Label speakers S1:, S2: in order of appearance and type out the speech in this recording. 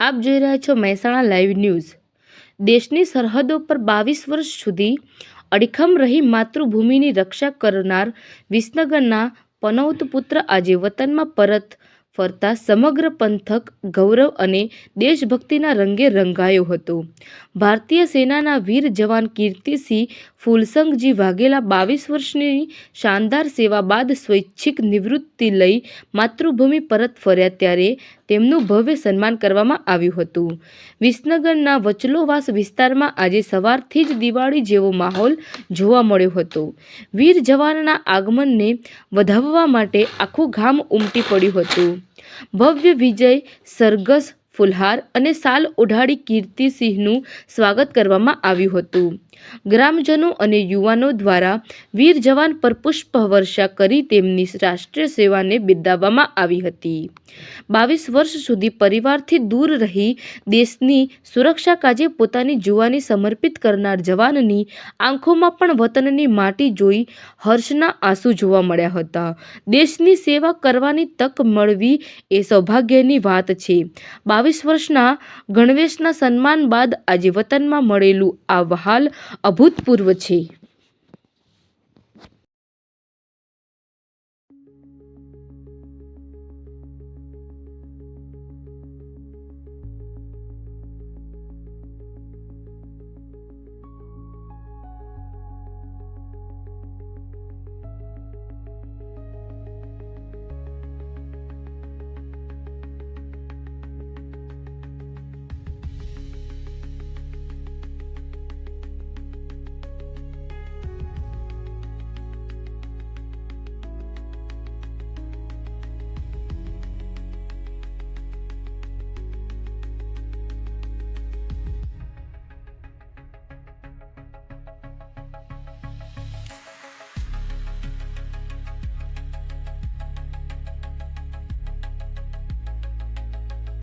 S1: આપ જોઈ રહ્યા છો મહેસાણા લાઈવ ન્યૂઝ. દેશની સરહદો પર બાવીસ વર્ષ સુધી અડીખમ રહી માતૃભૂમિની રક્ષા કરનાર વિસનગરના પનૌત પુત્ર આજે વતનમાં પરત ફરતા સમગ્ર પંથક ગૌરવ અને દેશભક્તિના રંગે રંગાયો હતો. ભારતીય સેનાના વીર જવાન કીર્તિસિંહ ફુલસંગજી વાઘેલા બાવીસ વર્ષની શાનદાર સેવા બાદ સ્વૈચ્છિક નિવૃત્તિ લઈ માતૃભૂમિ પરત ફર્યા ત્યારે તેમનું ભવ્ય સન્માન કરવામાં આવ્યું હતું. વિસનગરના વચલોવાસ વિસ્તારમાં આજે સવારથી જ દિવાળી જેવો માહોલ જોવા મળ્યો હતો. વીર જવાનના આગમનને વધાવવા માટે આખું ગામ ઉમટી પડ્યું હતું. ભવ્ય વિજય સરઘસ ફુલહાર અને સાલ ઓઢાડી કીર્તિસિંહનું સ્વાગત કરવામાં આવ્યું હતું. ગ્રામજનો અને યુવાનો દ્વારા વીર જવાન પર પુષ્પ વર્ષા કરી તેમની રાષ્ટ્રીય સેવાને બિરદાવવામાં આવી હતી. બાવીસ વર્ષ સુધી પરિવારથી દૂર રહી દેશની સુરક્ષા કાજે પોતાની જુવાની સમર્પિત કરનાર જવાનની આંખોમાં પણ વતનની માટી જોઈ હર્ષના આંસુ જોવા મળ્યા હતા. દેશની સેવા કરવાની તક મળવી એ સૌભાગ્યની વાત છે. બાવીસ વર્ષના ગણવેશના સન્માન બાદ આજે વતનમાં મળેલું આ વહાલ અભૂતપૂર્વ છે.